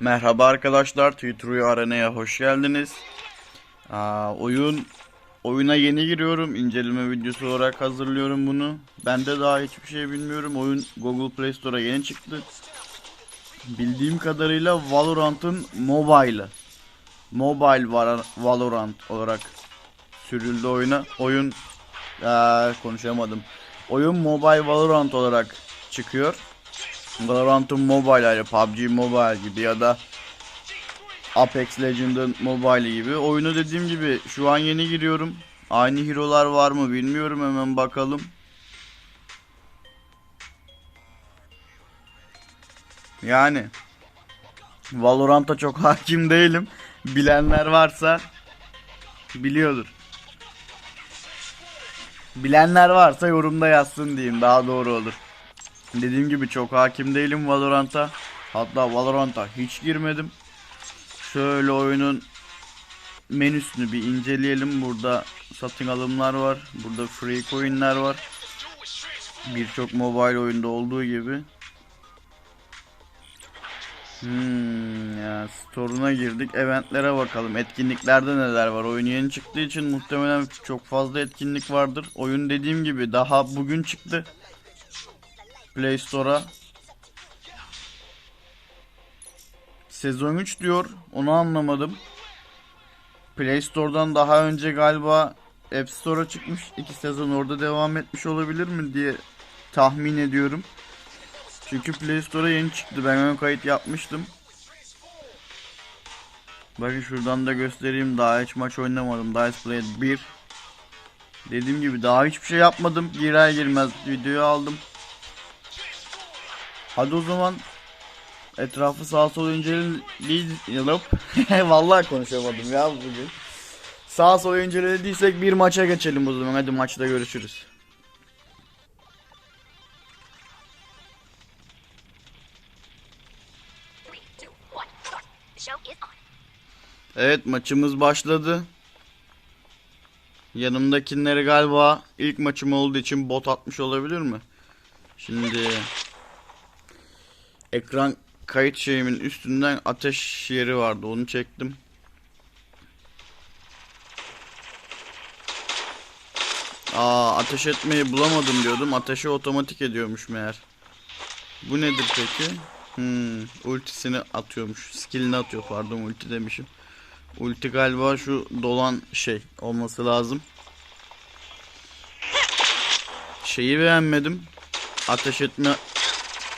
Merhaba arkadaşlar, Twitter Arena'ya hoş geldiniz. Aa, oyun oyuna yeni giriyorum. İnceleme videosu olarak hazırlıyorum bunu. Ben de daha hiçbir şey bilmiyorum. Oyun Google Play Store'a yeni çıktı. Bildiğim kadarıyla Valorant'ın mobile'ı. Mobile Valorant olarak sürüldü oyuna. Oyun Aa, konuşamadım. Oyun Mobile Valorant olarak çıkıyor. Valorant'ın mobile yani PUBG Mobile gibi ya da Apex Legends'ın mobile gibi. Oyunu dediğim gibi şu an yeni giriyorum. Aynı hero'lar var mı bilmiyorum hemen bakalım. Yani Valorant'a çok hakim değilim. Bilenler varsa biliyordur. Bilenler varsa yorumda yazsın diyeyim daha doğru olur. Dediğim gibi çok hakim değilim Valorant'a. Hatta Valorant'a hiç girmedim. Şöyle oyunun menüsünü bir inceleyelim. Burada satın alımlar var. Burada free coin'ler var. Birçok mobile oyunda olduğu gibi. Hmm, ya store'una girdik. Eventlere bakalım. Etkinliklerde neler var? Oyun yeni çıktığı için muhtemelen çok fazla etkinlik vardır. Oyun dediğim gibi daha bugün çıktı. Play Store'a. Sezon 3 diyor. Onu anlamadım. Play Store'dan daha önce galiba App Store'a çıkmış. iki sezon orada devam etmiş olabilir mi diye tahmin ediyorum. Çünkü Play Store'a yeni çıktı. Ben ön kayıt yapmıştım. Bakın şuradan da göstereyim. Daha hiç maç oynamadım. Dice Played 1. Dediğim gibi daha hiçbir şey yapmadım. Girer girmez videoyu aldım. Hadi o zaman etrafı sağa sola inceleyelim. Vallahi konuşamadım ya bugün. Sağa sola incelediysek bir maça geçelim o zaman. Hadi maçta görüşürüz. Evet maçımız başladı. Yanımdakileri galiba ilk maçım olduğu için bot atmış olabilir mi? Şimdi ekran kayıt şeyimin üstünden ateş yeri vardı onu çektim. Aa ateş etmeyi bulamadım diyordum. Ateşi otomatik ediyormuş meğer. Bu nedir peki? Hmm, ultisini atıyormuş. Skillini atıyor pardon ulti demişim. Ulti galiba şu dolan şey olması lazım. Şeyi beğenmedim. Ateş etme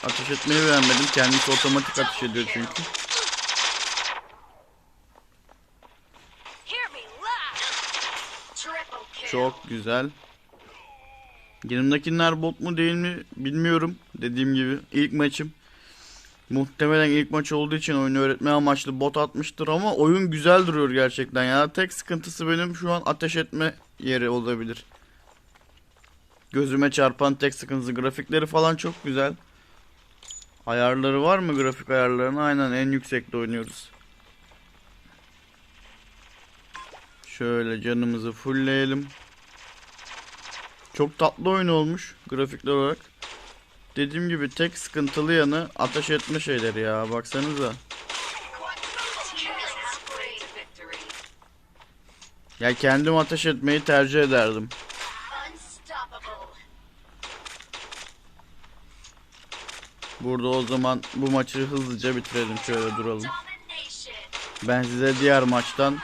ateş etmeyi beğenmedim. Kendisi otomatik ateş ediyor çünkü. Çok güzel. Yanımdakiler bot mu değil mi bilmiyorum. Dediğim gibi ilk maçım. Muhtemelen ilk maç olduğu için oyunu öğretme amaçlı bot atmıştır ama oyun güzel duruyor gerçekten ya. Tek sıkıntısı benim şu an ateş etme yeri olabilir. Gözüme çarpan tek sıkıntısı grafikleri falan çok güzel. Ayarları var mı grafik ayarlarını? Aynen en yüksekte oynuyoruz. Şöyle canımızı fullleyelim. Çok tatlı oyun olmuş grafikler olarak. Dediğim gibi tek sıkıntılı yanı ateş etme şeyleri ya baksanıza. Ya kendim ateş etmeyi tercih ederdim. Burada o zaman bu maçı hızlıca bitirelim şöyle duralım. Ben size diğer maçtan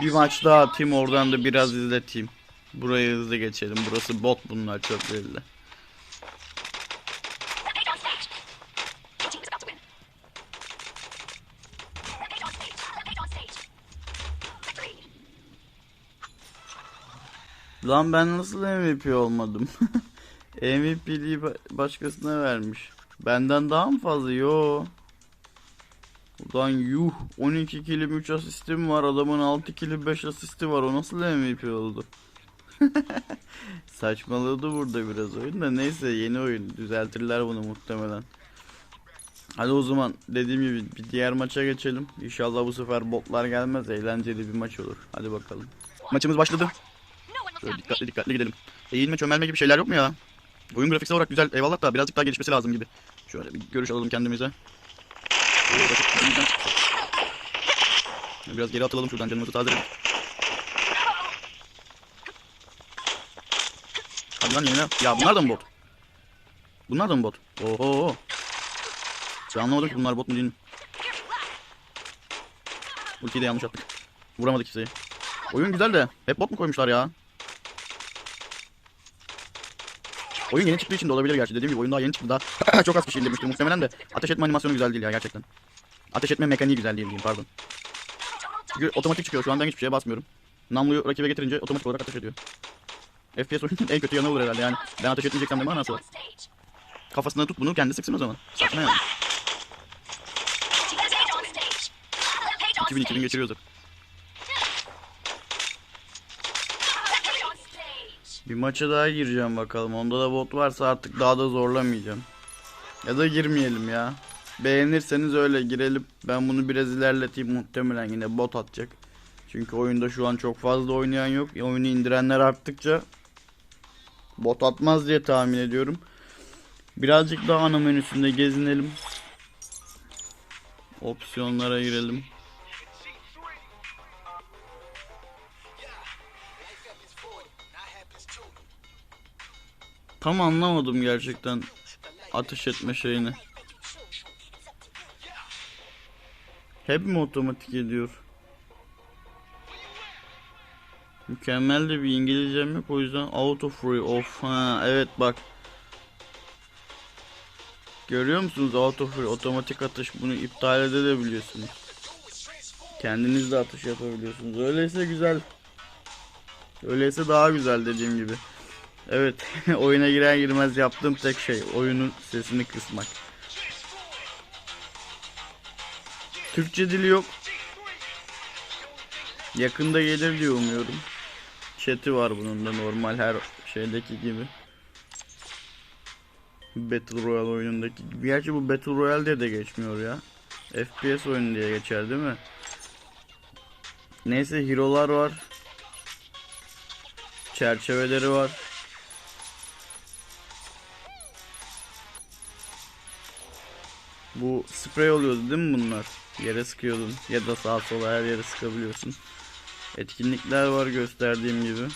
bir maç daha atayım oradan da biraz izleteyim. Burayı hızlı geçelim. Burası bot bunlar çok belli. Lan ben nasıl MVP olmadım? MVP'liği ba- başkasına vermiş. Benden daha mı fazla? Yo. Ulan yuh 12 kilim 3 asistim var adamın 6 kilim 5 asisti var o nasıl MVP oldu? Saçmaladı burada biraz oyun da neyse yeni oyun düzeltirler bunu muhtemelen. Hadi o zaman dediğim gibi bir diğer maça geçelim. İnşallah bu sefer botlar gelmez eğlenceli bir maç olur. Hadi bakalım. Maçımız başladı. Şöyle dikkatli dikkatli gidelim. Eğilme çömelme gibi şeyler yok mu ya? Oyun grafiksel olarak güzel eyvallah da birazcık daha gelişmesi lazım gibi. Şöyle bir görüş alalım kendimize. Biraz geri atılalım şuradan canımızı tazeledik. Hadi lan yine. Ya bunlar da mı bot? Bunlar da mı bot? Oho. Ben anlamadım ki bunlar bot mu değil mi? Ultiyi de yanlış attık. Vuramadık kimseyi. Oyun güzel de hep bot mu koymuşlar ya? Oyun yeni çıktığı için de olabilir gerçi. Dediğim gibi oyun daha yeni çıktı. Daha çok az kişi indirmiştir muhtemelen de. Ateş etme animasyonu güzel değil ya gerçekten. Ateş etme mekaniği güzel değil diyeyim pardon. Çünkü otomatik çıkıyor. Şu an ben hiçbir şeye basmıyorum. Namluyu rakibe getirince otomatik olarak ateş ediyor. FPS oyunun en kötü yanı olur herhalde yani. Ben ateş etmeyeceksem ne manası var? Kafasına tut bunu kendi sıksın o zaman. Saçma yani. Page on Bir maça daha gireceğim bakalım. Onda da bot varsa artık daha da zorlamayacağım. Ya da girmeyelim ya. Beğenirseniz öyle girelim. Ben bunu biraz ilerleteyim. Muhtemelen yine bot atacak. Çünkü oyunda şu an çok fazla oynayan yok. Oyunu indirenler arttıkça bot atmaz diye tahmin ediyorum. Birazcık daha ana menüsünde gezinelim. Opsiyonlara girelim. Tam anlamadım gerçekten ateş etme şeyini. Hep mi otomatik ediyor? Mükemmel de bir İngilizcem yok o yüzden auto free off ha evet bak. Görüyor musunuz auto free otomatik atış bunu iptal edebiliyorsunuz. Kendiniz de atış yapabiliyorsunuz. Öyleyse güzel. Öyleyse daha güzel dediğim gibi Evet oyuna girer girmez yaptığım tek şey oyunun sesini kısmak Türkçe dili yok Yakında gelir diye umuyorum. Chat'i var bunun da normal her şeydeki gibi. Battle Royale oyunundaki gibi. Gerçi bu Battle Royale diye de geçmiyor ya. FPS oyunu diye geçer değil mi? Neyse hero'lar var. Çerçeveleri var. Bu sprey oluyordu değil mi bunlar? Yere sıkıyordun ya da sağa sola her yere sıkabiliyorsun. Etkinlikler var gösterdiğim gibi.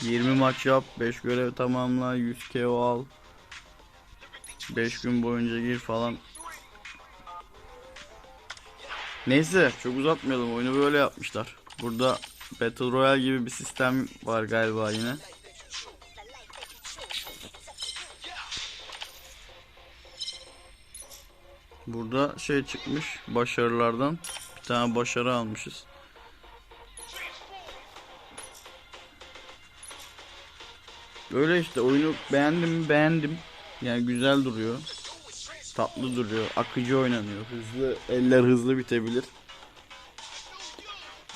20 maç yap, 5 görev tamamla, 100 KO al. 5 gün boyunca gir falan. Neyse çok uzatmayalım oyunu böyle yapmışlar. Burada Battle Royale gibi bir sistem var galiba yine. Burada şey çıkmış başarılardan bir tane başarı almışız. Öyle işte oyunu beğendim beğendim. Yani güzel duruyor. Tatlı duruyor. Akıcı oynanıyor. Hızlı eller hızlı bitebilir.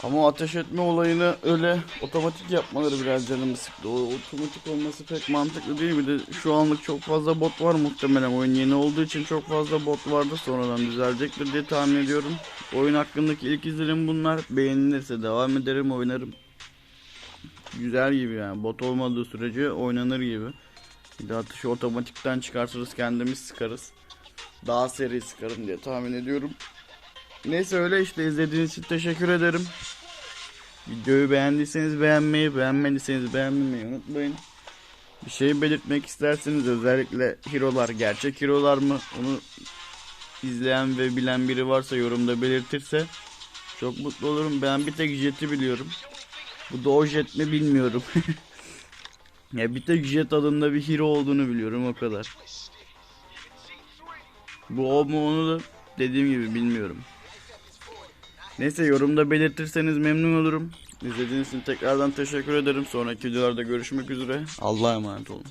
Ama ateş etme olayını öyle otomatik yapmaları biraz canımı sıktı. O otomatik olması pek mantıklı değil. Bir de şu anlık çok fazla bot var muhtemelen. Oyun yeni olduğu için çok fazla bot vardı. Sonradan düzelecektir diye tahmin ediyorum. Oyun hakkındaki ilk izlenim bunlar. Beğenilirse devam ederim oynarım. Güzel gibi yani. Bot olmadığı sürece oynanır gibi. Bir de atışı otomatikten çıkartırız kendimiz sıkarız. Daha seri sıkarım diye tahmin ediyorum. Neyse öyle işte izlediğiniz için teşekkür ederim. Videoyu beğendiyseniz beğenmeyi, beğenmediyseniz beğenmemeyi unutmayın. Bir şey belirtmek isterseniz özellikle hero'lar gerçek hero'lar mı onu izleyen ve bilen biri varsa yorumda belirtirse çok mutlu olurum. Ben bir tek Jet'i biliyorum. Bu da o Jet mi bilmiyorum. ya bir tek Jet adında bir hero olduğunu biliyorum o kadar. Bu o mu onu da dediğim gibi bilmiyorum. Neyse yorumda belirtirseniz memnun olurum. İzlediğiniz için tekrardan teşekkür ederim. Sonraki videolarda görüşmek üzere. Allah'a emanet olun.